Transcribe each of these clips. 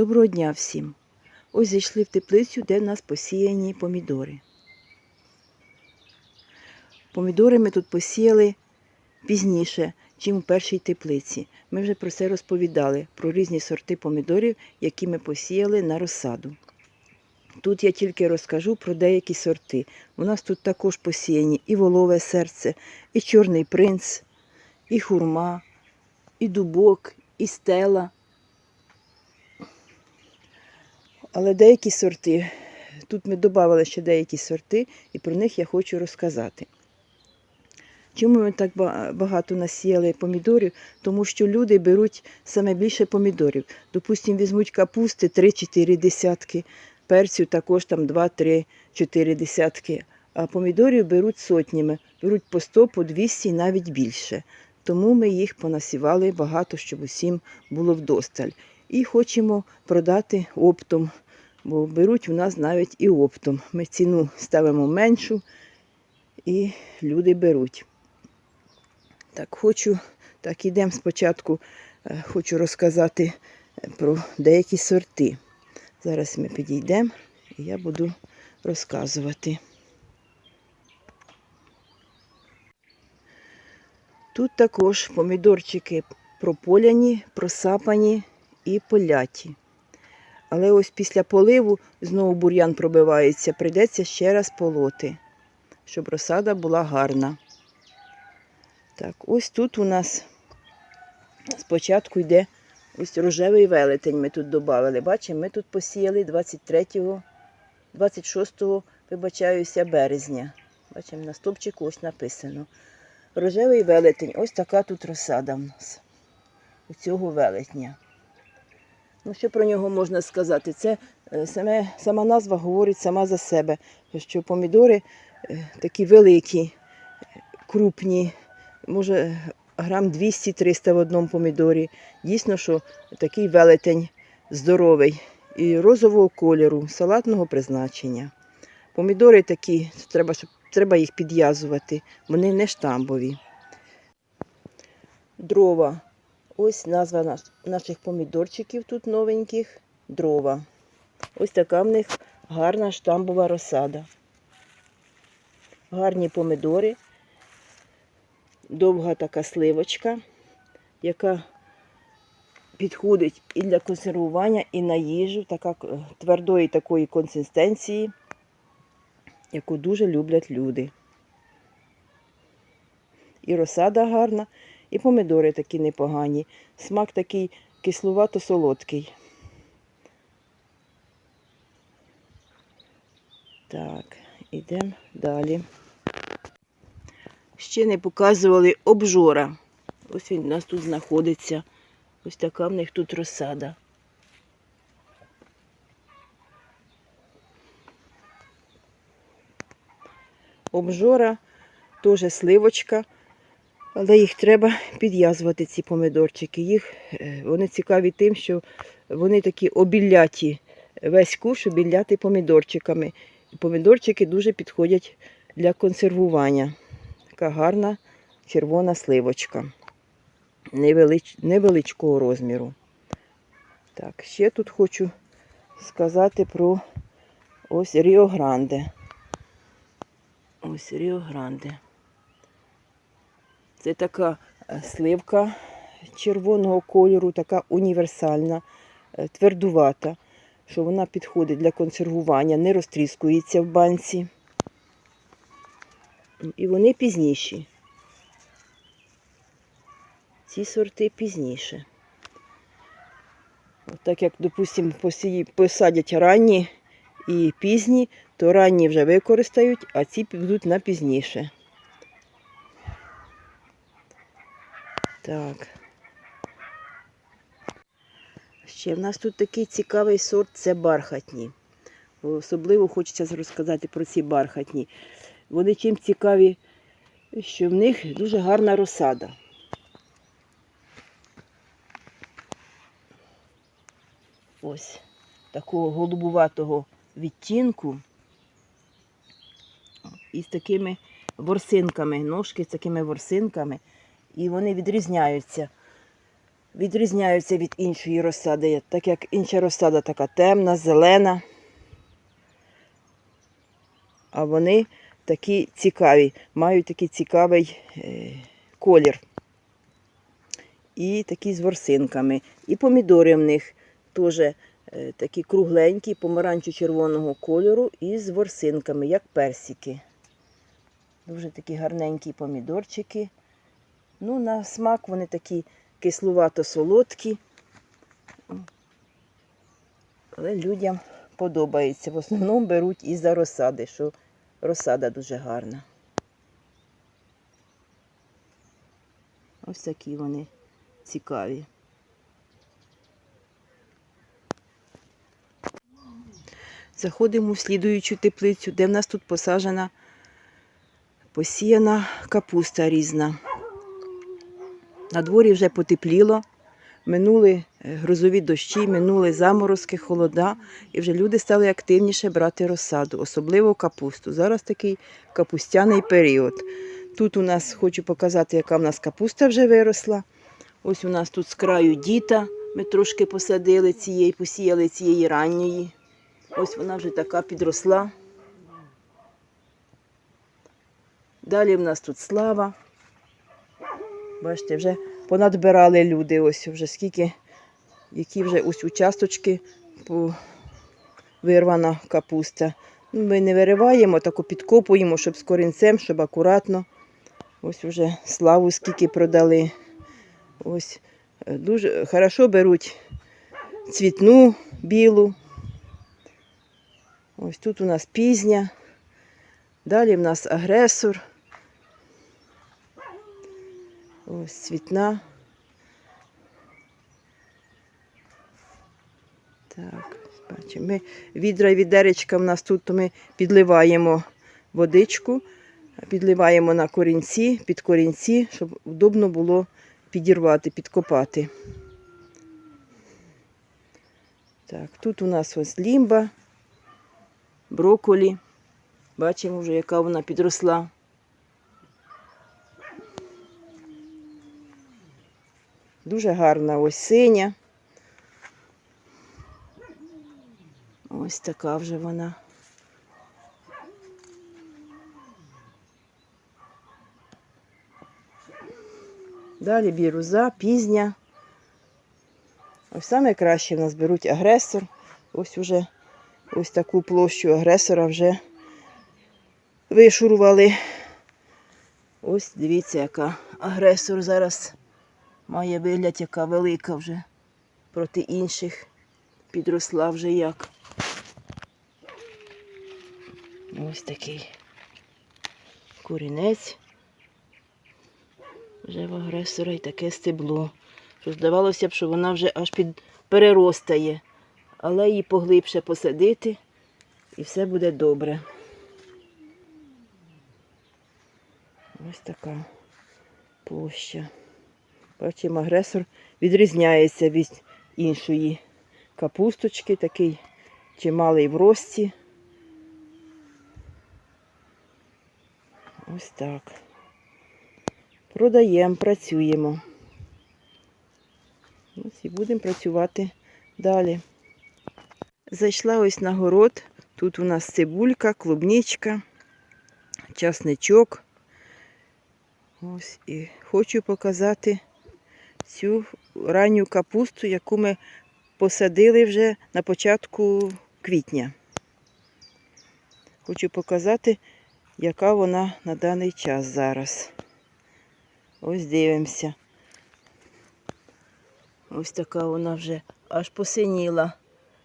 Доброго дня всім! Ось зайшли в теплицю, де в нас посіяні помідори. Помідори ми тут посіяли пізніше, ніж у першій теплиці. Ми вже про це розповідали, про різні сорти помідорів, які ми посіяли на розсаду. Тут я тільки розкажу про деякі сорти. У нас тут також посіяні і волове серце, і чорний принц, і хурма, і дубок, і стела. Але деякі сорти, тут ми додали ще деякі сорти, і про них я хочу розказати. Чому ми так багато насіяли помідорів? Тому що люди беруть саме більше помідорів. Допустимо, візьмуть капусти 3-4 десятки, перцю також там 2-3-4 десятки. А помідорів беруть сотнями, беруть по 100, по 200 і навіть більше. Тому ми їх понасівали багато, щоб усім було вдосталь. І хочемо продати оптом, бо беруть у нас навіть і оптом. Ми ціну ставимо меншу, і люди беруть. Так, хочу, так, ідемо спочатку, е, хочу розказати е, про деякі сорти. Зараз ми підійдемо і я буду розказувати. Тут також помідорчики прополяні, просапані і поляті. Але ось після поливу знову бур'ян пробивається, прийдеться ще раз полоти, щоб розсада була гарна. Так, ось тут у нас спочатку йде ось рожевий велетень. Ми тут додали. Бачимо, ми тут посіяли 23-го, 26-го, вибачаюся, березня. Бачимо, на стовпчику ось написано. Рожевий велетень. Ось така тут розсада в нас. У цього велетня. Ну, що про нього можна сказати? Це е, саме, сама назва говорить сама за себе, що помідори е, такі великі, крупні, може грам 200-300 в одному помідорі. Дійсно, що такий велетень здоровий і розового кольору, салатного призначення. Помідори такі, треба, щоб, треба їх підв'язувати, вони не штамбові. Дрова. Ось назва наш, наших помідорчиків тут новеньких. Дрова. Ось така в них гарна штамбова розсада. Гарні помідори. Довга така сливочка, яка підходить і для консервування, і на їжу, така твердої такої консистенції, яку дуже люблять люди. І розсада гарна, і помідори такі непогані. Смак такий кислувато-солодкий. Так, ідемо далі. Ще не показували обжора. Ось він у нас тут знаходиться. Ось така в них тут розсада. Обжора теж сливочка, але їх треба підв'язувати, ці помидорчики. Їх, е, вони цікаві тим, що вони такі обілляті. Весь куш обілляти помідорчиками. Помідорчики дуже підходять для консервування. Така гарна червона сливочка. Невелич... Невеличкого розміру. Так, ще тут хочу сказати про ось Ріо Гранде. Ось Ріо Гранде. Це така е, сливка червоного кольору, така універсальна, е, твердувата, що вона підходить для консервування, не розтріскується в банці. І вони пізніші. Ці сорти пізніше. От так як, допустимо, посадять ранні і пізні, то ранні вже використають, а ці підуть на пізніше. Так. Ще в нас тут такий цікавий сорт це бархатні. Особливо хочеться розказати про ці бархатні. Вони чим цікаві, що в них дуже гарна розсада. Ось такого голубуватого відтінку і з такими ворсинками, ножки з такими ворсинками, і вони відрізняються відрізняються від іншої розсади, так як інша розсада така темна, зелена. А вони такі цікаві, мають такий цікавий е, колір. І такі з ворсинками. І помідори в них теж е, такі кругленькі, помаранчо-червоного кольору і з ворсинками, як персики. Дуже такі гарненькі помідорчики. Ну, на смак вони такі кислувато-солодкі. Але людям подобається. В основному беруть із-за розсади, що розсада дуже гарна. Ось такі вони цікаві. Заходимо в слідуючу теплицю, де в нас тут посаджена посіяна капуста різна. На дворі вже потепліло, минули е, грозові дощі, минули заморозки, холода, і вже люди стали активніше брати розсаду, особливо капусту. Зараз такий капустяний період. Тут у нас хочу показати, яка в нас капуста вже виросла. Ось у нас тут з краю діта. Ми трошки посадили цієї, посіяли цієї ранньої. Ось вона вже така підросла. Далі в нас тут слава. Бачите, вже понадбирали люди. Ось вже скільки, які вже ось участочки вирвана капуста. Ну, Ми не вириваємо, тако підкопуємо, щоб з корінцем, щоб акуратно. Ось вже славу скільки продали. Ось е, дуже хорошо беруть цвітну білу. Ось тут у нас пізня. Далі в нас агресор. Ось цвітна. Так, бачимо. Ми відра і відеречка в нас тут, то ми підливаємо водичку, підливаємо на корінці, під корінці, щоб удобно було підірвати, підкопати. Так, тут у нас ось лімба, броколі. Бачимо вже, яка вона підросла. Дуже гарна ось синя. Ось така вже вона. Далі біруза, пізня. Ось саме краще в нас беруть агресор. Ось уже ось таку площу агресора вже вишурували. Ось дивіться, яка агресор зараз має вигляд, яка велика вже проти інших. Підросла вже як. Ось такий корінець. Вже в агресора і таке стебло. Здавалося б, що вона вже аж під переростає. Але її поглибше посадити і все буде добре. Ось така площа. Бачимо, агресор відрізняється від іншої капусточки, такий чималий в рості. Ось так. Продаємо, працюємо. Ось і будемо працювати далі. Зайшла ось на город. Тут у нас цибулька, клубничка, часничок. Ось і хочу показати цю ранню капусту, яку ми посадили вже на початку квітня. Хочу показати, яка вона на даний час зараз. Ось дивимося. Ось така вона вже аж посиніла.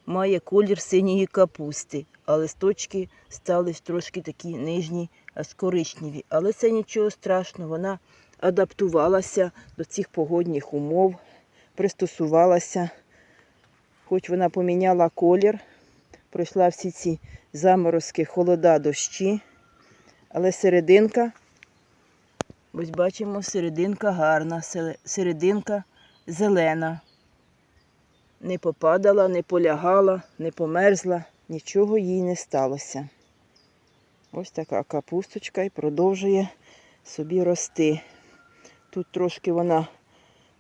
Має колір синьої капусти, а листочки стали трошки такі нижні, аж коричневі. Але це нічого страшного, вона адаптувалася до цих погодних умов, пристосувалася. Хоч вона поміняла колір, пройшла всі ці заморозки, холода, дощі, але серединка, ось бачимо, серединка гарна, серединка зелена. Не попадала, не полягала, не померзла, нічого їй не сталося. Ось така капусточка і продовжує собі рости. Тут трошки вона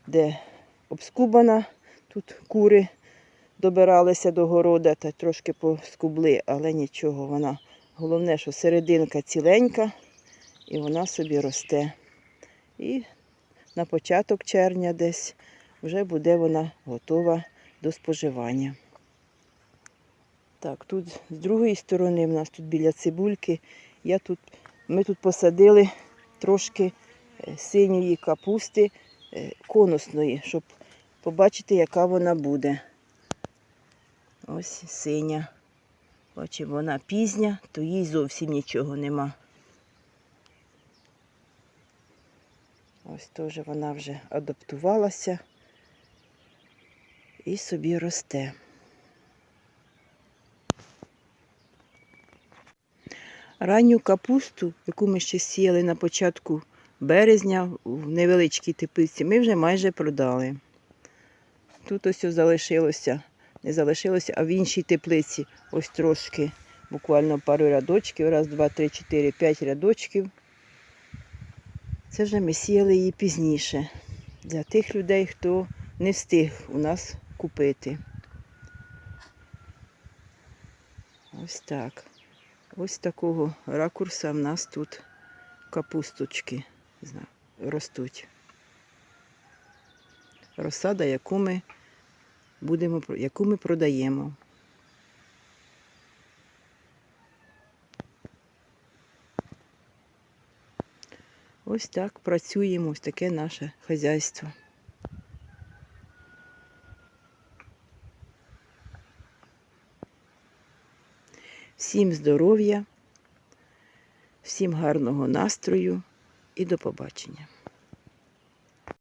де обскубана. Тут кури добиралися до города та трошки поскубли, але нічого. Вона головне, що серединка ціленька і вона собі росте. І на початок червня десь вже буде вона готова до споживання. Так, тут з другої сторони в нас тут біля цибульки. Я тут, ми тут посадили трошки синьої капусти е, конусної, щоб побачити, яка вона буде. Ось синя. Бачимо, вона пізня, то їй зовсім нічого нема. Ось теж вона вже адаптувалася і собі росте. Ранню капусту, яку ми ще сіяли на початку березня в невеличкій теплиці, ми вже майже продали. Тут ось залишилося, не залишилося, а в іншій теплиці ось трошки, буквально пару рядочків, раз, два, три, чотири, п'ять рядочків. Це вже ми сіяли її пізніше для тих людей, хто не встиг у нас купити. Ось так. Ось такого ракурса в нас тут капусточки зна- ростуть. Розсада, яку ми будемо, яку ми продаємо. Ось так працюємо, ось таке наше хазяйство. Всім здоров'я, всім гарного настрою і до побачення.